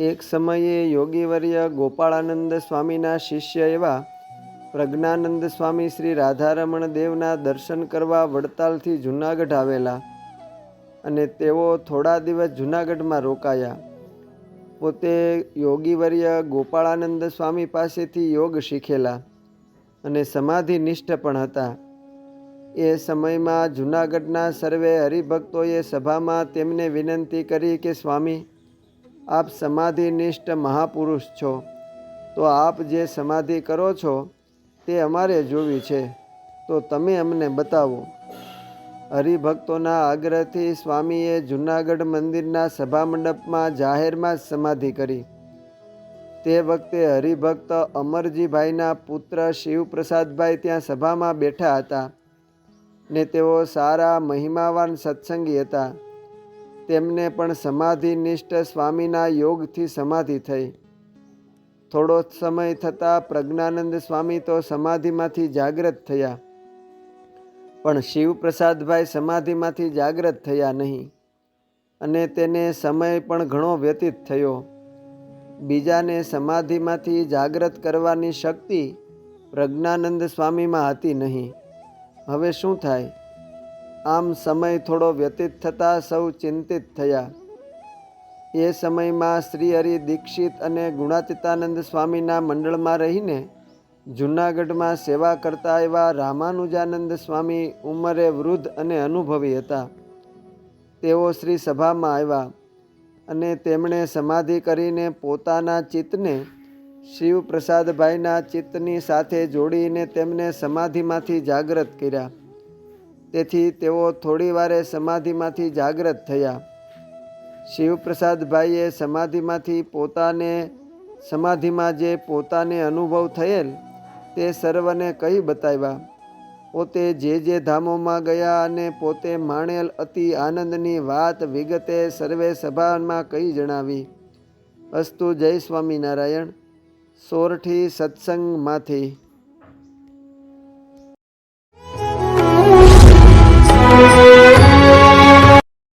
એક સમયે યોગીવર્ય ગોપાળાનંદ સ્વામીના શિષ્ય એવા પ્રજ્ઞાનંદ સ્વામી શ્રી રાધારમણ દેવના દર્શન કરવા વડતાલથી જૂનાગઢ આવેલા અને તેઓ થોડા દિવસ જૂનાગઢમાં રોકાયા. પોતે યોગીવર્ય ગોપાળાનંદ સ્વામી પાસેથી યોગ શીખેલા અને સમાધિ નિષ્ઠ પણ હતા. એ સમયમાં જૂનાગઢના સર્વે હરિભક્તોએ સભામાં તેમને વિનંતી કરી કે સ્વામી આપ સમાધિનિષ્ઠ મહાપુરુષ છો. તો આપ જે સમાધિ કરો છો, તે અમારે જોવી છે. તો તમે અમને બતાવો. હરિભક્તોના આગ્રહથી સ્વામીએ જૂનાગઢ મંદિરના સભામંડપમાં જાહેરમાં જ સમાધિ કરી. તે વખતે હરિભક્ત અમરજીભાઈના પુત્ર શિવપ્રસાદભાઈ ત્યાં સભામાં બેઠા હતા ને તેઓ સારા મહિમાવાન સત્સંગી હતા. તેમને પણ સમાધિનિષ્ઠ સ્વામીના યોગથી સમાધિ થઈ. થોડો સમય થતાં પ્રજ્ઞાનંદ સ્વામી તો સમાધિમાંથી જાગૃત થયા. પણ શિવપ્રસાદભાઈ સમાધિમાંથી જાગૃત થયા નહીં અને તેને સમય પણ ઘણો વ્યતીત થયો. બીજાને સમાધિમાંથી જાગૃત કરવાની શક્તિ પ્રજ્ઞાનંદ સ્વામીમાં હતી નહીં. હવે શું થાય? આમ સમય થોડો વ્યતીત થતાં સૌ ચિંતિત થયા. એ સમયમાં શ્રી હરિ દીક્ષિત અને ગુણાતીતાનંદ સ્વામીના મંડળમાં રહીને જૂનાગઢમાં સેવા કરતા એવા રામાનુજાનંદ સ્વામી ઉંમરે વૃદ્ધ અને અનુભવી હતા. તેઓ શ્રી સભામાં આવ્યા અને તેમણે સમાધિ કરીને પોતાના ચિત્તને શિવપ્રસાદભાઈના ચિત્તની સાથે જોડીને તેમને સમાધિમાંથી જાગૃત કર્યા. તેથી તેઓ થોડી વારે સમાધિમાંથી જાગૃત થયા. શિવપ્રસાદભાઈએ સમાધિમાંથી પોતાને, સમાધિમાં જે પોતાને અનુભવ થયેલ, તે સર્વને કહી બતાવ્યા. પોતે જે જે ધામોમાં ગયા અને પોતે માણેલ અતિ આનંદની વાત વિગતે સર્વે સભામાં કહી જણાવી. અસ્તુ જય સ્વામિનારાયણ. સોરઠી સત્સંગમાંથી.